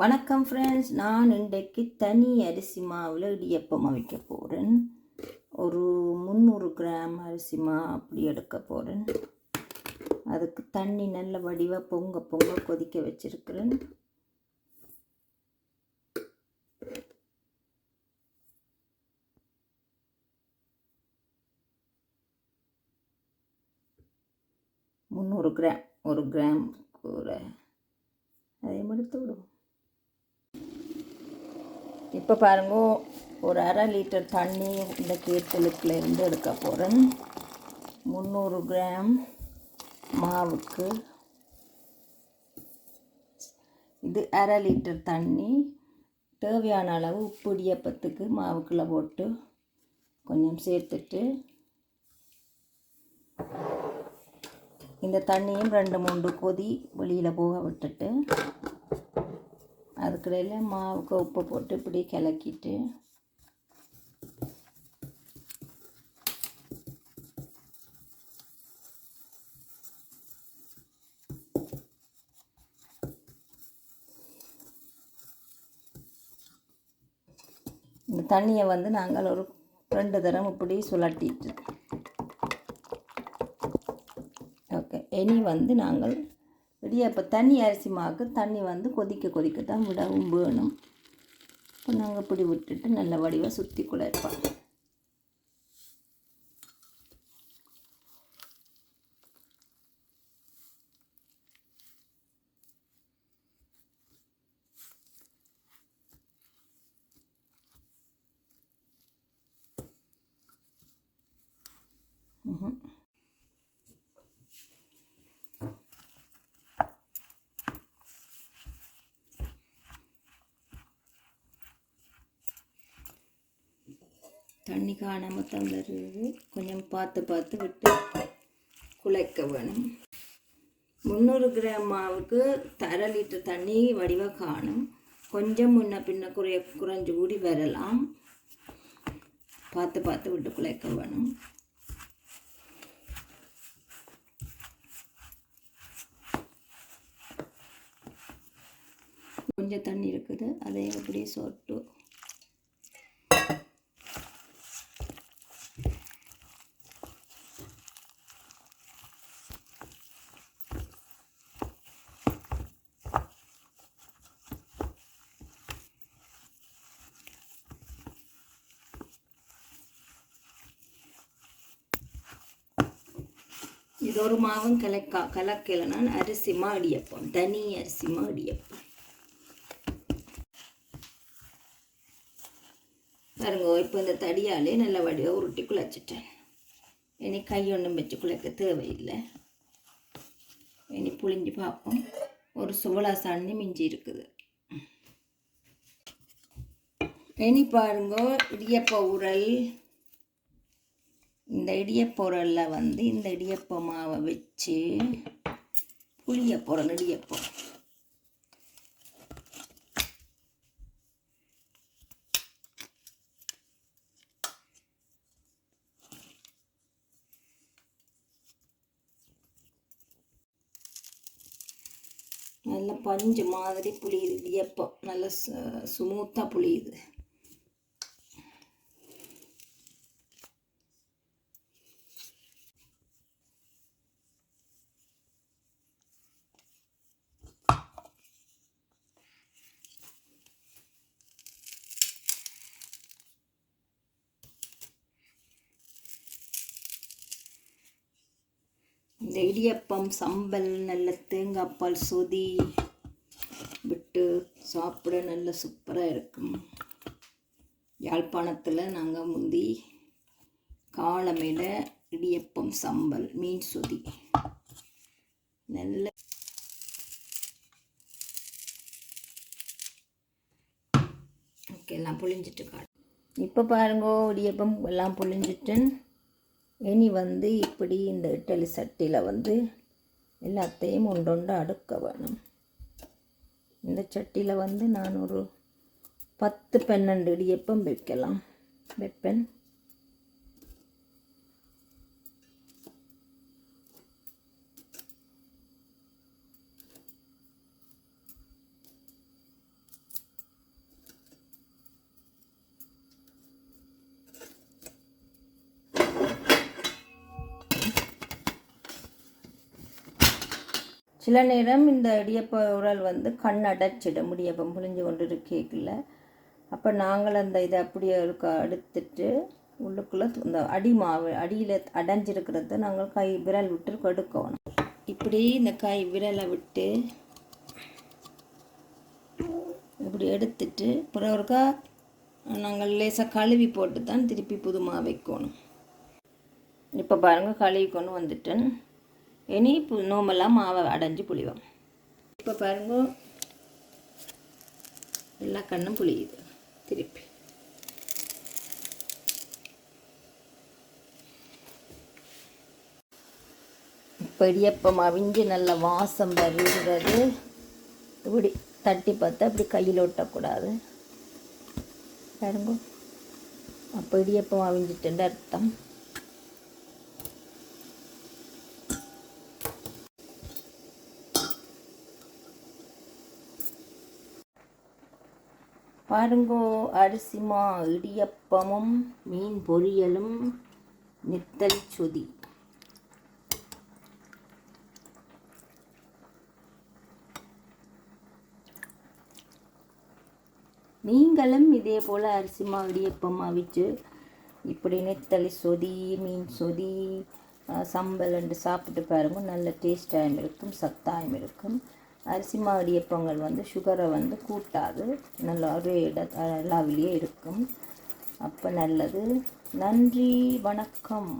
வணக்கம் ஃப்ரெண்ட்ஸ் நான் இன்றைக்கு தனி அரிசி மாவில் இடியப்பம் வைக்க போகிறேன் ஒரு முந்நூறு கிராம் அரிசி மா அப்படி எடுக்க போகிறேன் அதுக்கு தண்ணி நல்ல வடிவாக பொங்க பொங்க கொதிக்க வச்சுருக்குறேன். முந்நூறு கிராம் ஒரு கிராம் கூட. அதே மாதிரி எடுத்து விடுவோம். இப்போ பாருங்க ஒரு அரை லிட்டர் தண்ணி இந்த கேத்தலுக்குல இருந்து எடுக்க போகிறேன் முந்நூறு கிராம் மாவுக்கு. இது அரை லிட்டர் தண்ணி. தேவையான அளவு உப்பு இடியப்பத்துக்கு மாவுக்குள்ளே போட்டு கொஞ்சம் சேர்த்துட்டு இந்த தண்ணியும் ரெண்டு மூன்று கொதி வெளியில் போக விட்டுட்டு அதுக்கடையில் மாவுக்கு உப்பு போட்டு இப்படி கிளக்கிட்டு இந்த தண்ணியை வந்து நாங்கள் ஒரு ரெண்டு தரம் இப்படி சுழட்டிட்டு ஓகே இனி வந்து நாங்கள் இடியாப்ப தண்ணி அரிசி மாவுக்கு தண்ணி வந்து கொதிக்க கொதிக்க தான் விடவும் வேணும் இப்போ நாங்கள் இப்படி விட்டுட்டு நல்ல வடிவாக சுற்றி குழைப்போம் ம்ஹும். தண்ணி காணாமல் தந்துடுறது கொஞ்சம் பார்த்து பார்த்து விட்டு குழைக்க வேணும். முந்நூறு கிராம் மாவுக்கு அரை லிட்டர் தண்ணி வடிவாக காணும். கொஞ்சம் முன்ன பின்ன குறைய குறைஞ்சு கூடி வரலாம். பார்த்து பார்த்து விட்டு குழைக்க வேணும். கொஞ்சம் தண்ணி இருக்குது. அதை அப்படியே சொட்டு இது ஒரு மாவும் கலக்கா கலக்கலைன்னா அரிசி மாடியப்பம் தனி அரிசி மாடியப்பம் பாருங்க இப்போ இந்த தடியாலே நல்ல வடிவாக உருட்டி குழைச்சிட்டேன். இனி கை ஒன்றும் வச்சு குழைக்க தேவையில்லை. இனி புளிஞ்சு பார்ப்போம். ஒரு சுவலா சாணி மிஞ்சி இருக்குது. இனி பாருங்க இடியப்ப உரல். இந்த இடியப்பொருளில் வந்து இந்த இடியப்ப மாவை வச்சு புளிய பொருள் இடியப்பம். நல்ல பஞ்சு மாதிரி புளியுது இடியப்பம். நல்ல சுமூத்தாக புளியுது. இந்த இடியப்பம் சம்பல் நல்ல தேங்காய்ப்பால் சொதி விட்டு சாப்பிட நல்ல சூப்பராக இருக்கும். யாழ்ப்பாணத்தில் நாங்கள் முந்தி காலமையில் இடியப்பம் சம்பல் மீன் சொதி. நல்ல ஓகே எல்லாம் புழிஞ்சிட்டு காட்டு இப்போ பாருங்கோ இடியப்பம் எல்லாம் புளிஞ்சிட்டேன் இனி வந்து இப்படி இந்த இட்டலி சட்டியில் வந்து எல்லாத்தையும் ஒன்றொண்டு அடுக்க வேணும். இந்த சட்டியில் வந்து நான் ஒரு பத்து பன்னெண்டு இடியப்பம் வைக்கலாம். வைப்பேன். சில நேரம் இந்த இடியப்ப உரல் வந்து கண் அடைச்சிடும் இடியப்பம் புழிஞ்சு கொண்டு இருக்கேக்கில் அப்போ நாங்கள் அந்த இதை அப்படியே இருக்க எடுத்துட்டு உள்ளுக்குள்ளே இந்த அடி மாவு அடியில் அடைஞ்சிருக்கிறத நாங்கள் கை விரல் விட்டு எடுக்கணும் இப்படி இந்த கை விரலை விட்டு இப்படி எடுத்துட்டு பிறகு நாங்கள் லேசாக கழுவி போட்டு தான் திருப்பி புது மாவு வைக்கணும். இப்போ பாருங்கள் கழுவி கொண்டு வந்துட்டேன். இனி நோம்பெல்லாம் மாவை அடைஞ்சு புளிவோம். இப்போ பாருங்க. எல்லா கண்ணும் புளியுது. திருப்பி. பெரியப்பம் இடியப்பம் அவிஞ்சு நல்ல வாசம் வருகிறது. இப்படி தட்டி பார்த்தா அப்படி கையில் ஒட்டக்கூடாது. பாருங்க. அப்போ இடியப்பம் அர்த்தம். பாருங்கோ அரிசிமா இடியப்பமும் மீன் பொரியலும் நித்தல் சுதி. நீங்களும் இதே போல் அரிசி மா இடியப்பம் அவிச்சு இப்படி நெத்தலி சொதி மீன் சொதி சம்பல் என்று சாப்பிட்டு பாருங்க. நல்ல டேஸ்டாகவும் இருக்கும் சத்தாயும் இருக்கும். அரிசி மா பொங்கல் வந்து சுகரை வந்து கூட்டாது. நல்ல ஒரே இட அளவிலேயே இருக்கும். அப்போ நல்லது. நன்றி வணக்கம்.